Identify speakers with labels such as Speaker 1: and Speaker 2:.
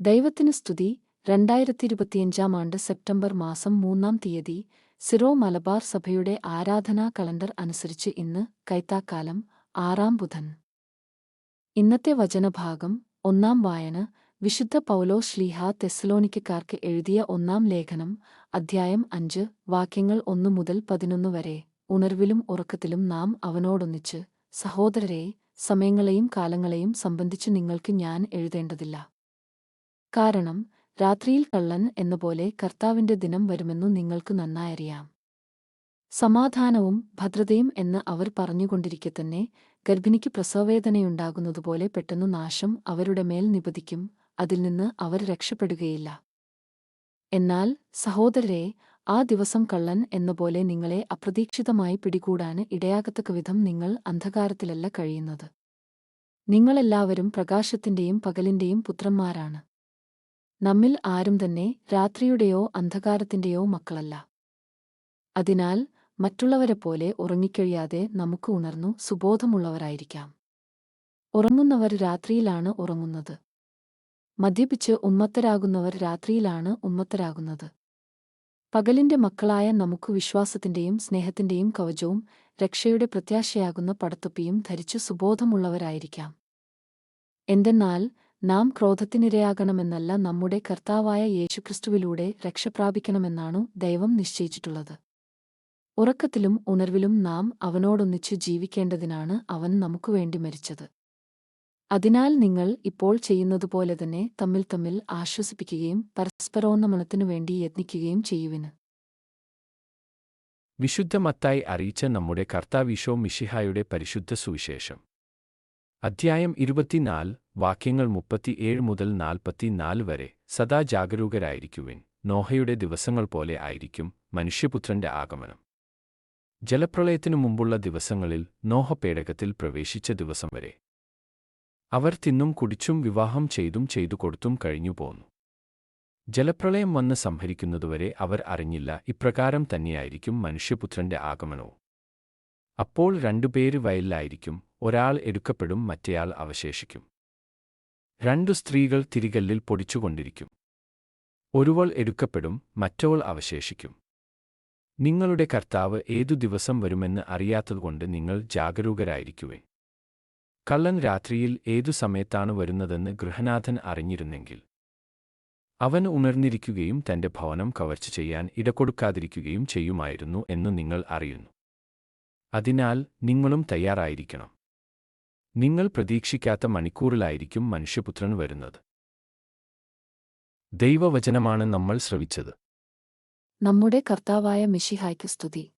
Speaker 1: ദൈവത്തിന് സ്തുതി. രണ്ടായിരത്തി ഇരുപത്തിയഞ്ചാം ആണ്ട് സെപ്റ്റംബർ മാസം മൂന്നാം തീയതി സിറോ മലബാർ സഭയുടെ ആരാധനാ കലണ്ടർ അനുസരിച്ച് ഇന്ന് കൈത്താക്കാലം ആറാം ബുധൻ. ഇന്നത്തെ വചനഭാഗം ഒന്നാം വായന. വിശുദ്ധ പൗലോ ശ്ലീഹ തെസ്ലോണിക്കാർക്ക് എഴുതിയ ഒന്നാം ലേഖനം അധ്യായം അഞ്ച്. വാക്യങ്ങൾ ഒന്നു മുതൽ പതിനൊന്ന് വരെ. ഉണർവിലും ഉറക്കത്തിലും നാം അവനോടൊന്നിച്ച്. സഹോദരരെ സമയങ്ങളെയും കാലങ്ങളെയും സംബന്ധിച്ച് നിങ്ങൾക്ക് ഞാൻ എഴുതേണ്ടതില്ല. കാരണം രാത്രിയിൽ കള്ളൻ എന്നപോലെ കർത്താവിന്റെ ദിനം വരുമെന്നു നിങ്ങൾക്ക് നന്നായറിയാം സമാധാനവും ഭദ്രതയും എന്ന് അവർ പറഞ്ഞുകൊണ്ടിരിക്കെ തന്നെ ഗർഭിണിക്ക് പ്രസവവേദനയുണ്ടാകുന്നതുപോലെ പെട്ടെന്നു നാശം അവരുടെ മേൽ നിപതിക്കും അതിൽ നിന്ന് അവർ രക്ഷപ്പെടുകയില്ല. എന്നാൽ സഹോദരരെ ആ ദിവസം കള്ളൻ എന്നപോലെ നിങ്ങളെ അപ്രതീക്ഷിതമായി പിടികൂടാന് ഇടയാകത്തക്കവിധം നിങ്ങൾ അന്ധകാരത്തിലല്ല കഴിയുന്നത്. നിങ്ങളെല്ലാവരും പ്രകാശത്തിന്റെയും പകലിന്റെയും പുത്രന്മാരാണ്. നമ്മിൽ ആരും തന്നെ രാത്രിയുടെയോ അന്ധകാരത്തിന്റെയോ മക്കളല്ല. അതിനാൽ മറ്റുള്ളവരെപ്പോലെ ഉറങ്ങിക്കഴിയാതെ നമുക്ക് ഉണർന്നു സുബോധമുള്ളവരായിരിക്കാം. ഉറങ്ങുന്നവർ രാത്രിയിലാണ് ഉറങ്ങുന്നത്. മദ്യപിച്ച് ഉന്മത്തരാകുന്നവർ രാത്രിയിലാണ് ഉന്മത്തരാകുന്നത്. പകലിന്റെ മക്കളായ നമുക്ക് വിശ്വാസത്തിന്റെയും സ്നേഹത്തിന്റെയും കവചവും രക്ഷയുടെ പ്രത്യാശയാകുന്ന പടത്തൊപ്പിയും ധരിച്ചു സുബോധമുള്ളവരായിരിക്കാം. എന്തെന്നാൽ നാം ക്രോധത്തിനിരയാകണമെന്നല്ല നമ്മുടെ കർത്താവായ യേശുക്രിസ്തുവിലൂടെ രക്ഷപ്രാപിക്കണമെന്നാണു ദൈവം നിശ്ചയിച്ചിട്ടുള്ളത്. ഉറക്കത്തിലും ഉണർവിലും നാം അവനോടൊന്നിച്ചു ജീവിക്കേണ്ടതിനാണ് അവൻ നമുക്കുവേണ്ടി മരിച്ചത്. അതിനാൽ നിങ്ങൾ ഇപ്പോൾ ചെയ്യുന്നതുപോലെ തന്നെ തമ്മിൽ തമ്മിൽ ആശ്വസിപ്പിക്കുകയും പരസ്പരോന്നമനത്തിനു വേണ്ടി യത്നിക്കുകയും ചെയ്യുവിന്.
Speaker 2: വിശുദ്ധ മത്തായി അറിയിച്ച നമ്മുടെ കർത്താവിശോ മിഷിഹായുടെ പരിശുദ്ധ സുവിശേഷം. അധ്യായം ഇരുപത്തിനാല് വാക്യങ്ങൾ മുപ്പത്തിയേഴ് മുതൽ നാൽപ്പത്തിനാല് വരെ സദാ ജാഗരൂകരായിരിക്കുവിൻ. നോഹയുടെ ദിവസങ്ങൾ പോലെ ആയിരിക്കും മനുഷ്യപുത്രന്റെ ആഗമനം. ജലപ്രളയത്തിനു മുമ്പുള്ള ദിവസങ്ങളിൽ നോഹ പേടകത്തിൽ പ്രവേശിച്ച ദിവസം വരെ. അവർ തിന്നും കുടിച്ചും വിവാഹം ചെയ്തും ചെയ്തു കൊടുത്തും കഴിഞ്ഞു പോന്നു. ജലപ്രളയം വന്ന് സംഭരിക്കുന്നതുവരെ അവർ അറിഞ്ഞില്ല ഇപ്രകാരം തന്നെയായിരിക്കും മനുഷ്യപുത്രന്റെ ആഗമനവും. അപ്പോൾ രണ്ടുപേര് വയലിലായിരിക്കും ഒരാൾ എടുക്കപ്പെടും മറ്റേയാൾ അവശേഷിക്കും. രണ്ടു സ്ത്രീകൾ തിരികല്ലിൽ പൊടിച്ചുകൊണ്ടിരിക്കും. ഒരുവൾ എടുക്കപ്പെടും മറ്റവൾ അവശേഷിക്കും. നിങ്ങളുടെ കർത്താവ് ഏതു ദിവസം വരുമെന്ന് അറിയാത്തതുകൊണ്ട് നിങ്ങൾ ജാഗരൂകരായിരിക്കുവേ. കള്ളൻ രാത്രിയിൽ ഏതു സമയത്താണ് വരുന്നതെന്ന് ഗൃഹനാഥൻ അറിഞ്ഞിരുന്നെങ്കിൽ. അവൻ ഉണർന്നിരിക്കുകയും തന്റെ ഭവനം കവർച്ച ചെയ്യാൻ ഇടകൊടുക്കാതിരിക്കുകയും ചെയ്യുമായിരുന്നു എന്ന് നിങ്ങൾ അറിയുന്നു. അതിനാൽ നിങ്ങളും തയ്യാറായിരിക്കണം. നിങ്ങൾ പ്രതീക്ഷിക്കാത്ത മണിക്കൂറിലായിരിക്കും മനുഷ്യപുത്രൻ വരുന്നത്. ദൈവവചനമാണ് നമ്മൾ ശ്രവിച്ചത്.
Speaker 1: നമ്മുടെ കർത്താവായ മിഷിഹായ്ക്ക് സ്തുതി.